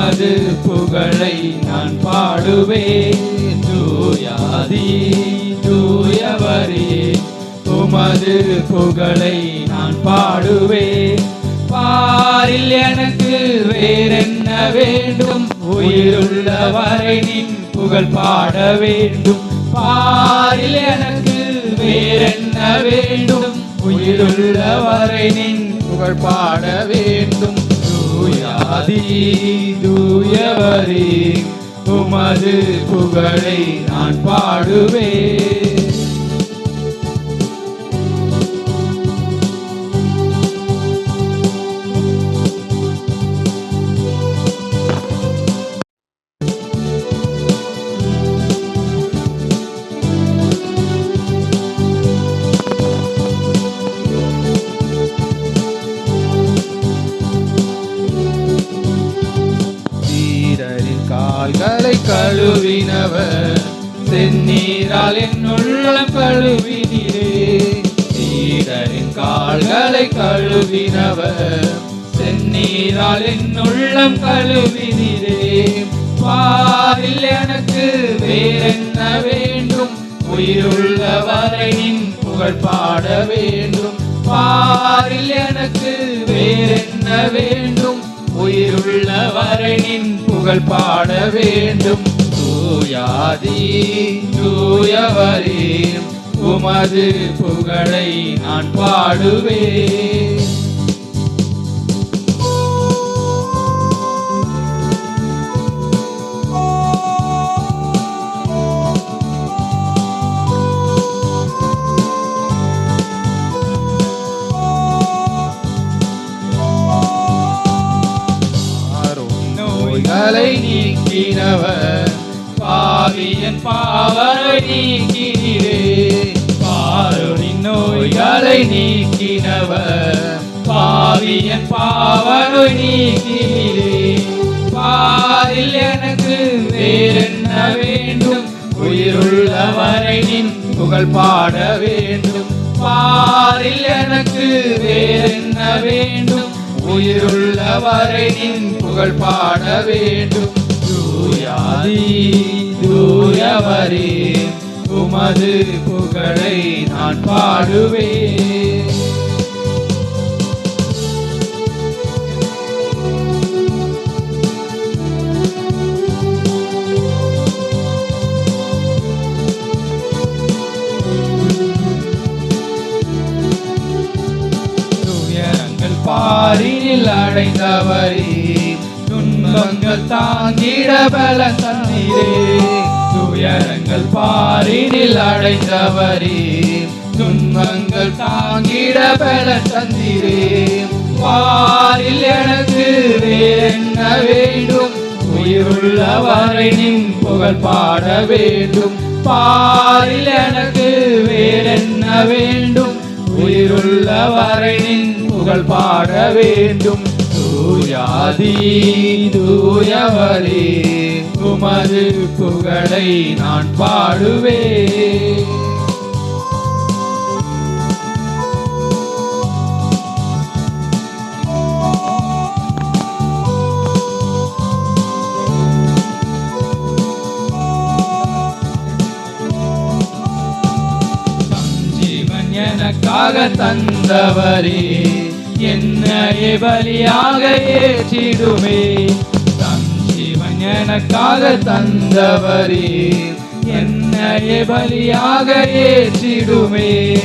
உமது புகழை நான் பாடுவேன் தூயாதி தூயவரே உமது புகழை நான் பாடுவேன் பாரில் எனக்கு வேறென்ன வேண்டும்? உயிருள்ளவரை நின் புகழ் பாட வேண்டும். பாரில் எனக்கு வேறென்ன வேண்டும்? உயிருள்ளவரை நின் புகழ் பாட வேண்டும். தூயாதி தூயவரே உமது புகழை நான் பாடுவேன். கழுவினவர் செந்நீரால் என் உள்ளம் கழுவினீரே வீரரின் கால்களை கழுவினவர் செந்நீரால் என்னுள்ளம் உள்ளம் கழுவினீரே பாரில் எனக்கு வேறென்ன வேண்டும்? உயிருள்ளவரையின் புகழ் பாட வேண்டும். பாரில் எனக்கு வேறென்ன வேண்டும்? உயிருள்ளவரையின் புகழ் பாட வேண்டும். தூயாதி தூயவரே உமது புகழை நான் பாடுவேன். பாவரை நீக்கினீரே பாருனின் நோய்களை நீக்கினவர். பாவியன் பாவரை நீக்கினீரே பாரில் எனக்கு வேறென்ன வேண்டும்? உயிருள்ளவரை நின் புகழ் பாட வேண்டும். பாரில் எனக்கு வேறென்ன வேண்டும்? உயிருள்ளவரை நின் புகழ் பாட வேண்டும். தூயாதி தூயவரே உமது புகழை நான் பாடுவேன். துயரங்கள் பாரினில் அடைந்தவரே துன்பங்கள் தாங்கிட பல தண்ணீரே. துயரங்கள் பாரினில் அடைந்தவரே. துன்பங்கள் தாங்கிட பல தந்தீரே பாரில் எனக்கு வேறென்ன வேண்டும்? உயிருள்ளவரை நின் புகழ் பாட வேண்டும். பாரில் எனக்கு வேறென்ன வேண்டும்? உயிருள்ளவரை நின் புகழ் பாட வேண்டும். தூயாதி தூயவரே உமது புகழை நான் பாடுவே எனக்காக தந்தவரே என்னையே பலியாக ஏற்றிடுமே? தம் ஜீவன் எனக்காக தந்தவரே. என்னையே பலியாக ஏற்றிடுமே?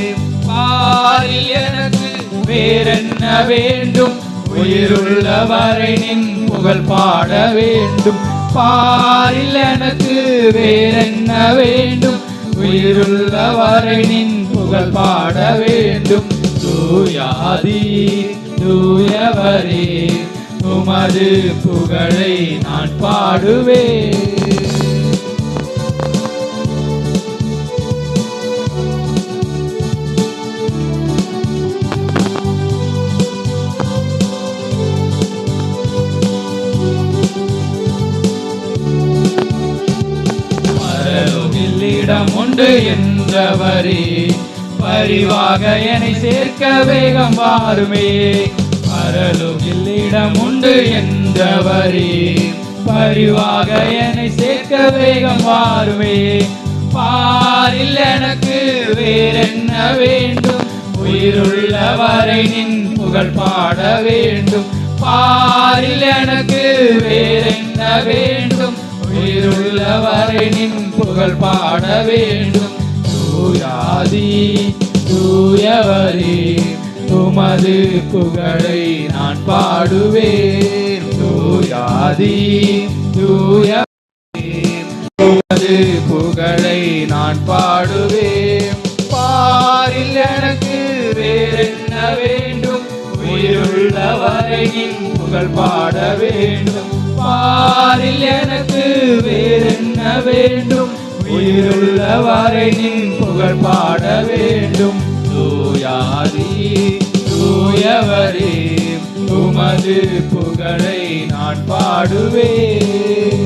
பாரில் எனக்கு வேறென்ன வேண்டும்? உயிருள்ளவரை நின் புகழ் பாட வேண்டும். பாரில் எனக்கு வேறென்ன வேண்டும்? உயிருள்ளவரை நின் புகழ் பாட வேண்டும். தூயாதி தூயவரே உமது புகழை நான் பாடுவேன். பரலோகில் இடம் உண்டு என்றவரே பரிவாக என்னை சேர்க்க வேகம் வாருமே. பர பரலோகில் இடம் உண்டு என்றவரே. பரிவாக என்னை சேர்க்க வேகம் வாருமே. பாரில் எனக்கு வேறென்ன வேண்டும்? உயிருள்ளவரை நின் புகழ் பாட வேண்டும். பாரில் எனக்கு வேறென்ன வேண்டும்? உயிருள்ளவரை நின் புகழ் பாட வேண்டும். தூயாதி தூயவரே உமது புகழை நான் பாடுவேன். தூயாதி தூய உமது புகழை நான் பாடுவேன். பாரில் எனக்கு வேறென்ன வேண்டும்? உயிருள்ளவரையின் புகழ் பாட வேண்டும். பாரில் எனக்கு வேறென்ன வேண்டும்? உயிருள்ள வரையின் புகழ் பாட வேண்டும். தூயாதி தூயவரே உமது புகழை நான் பாடுவேன்.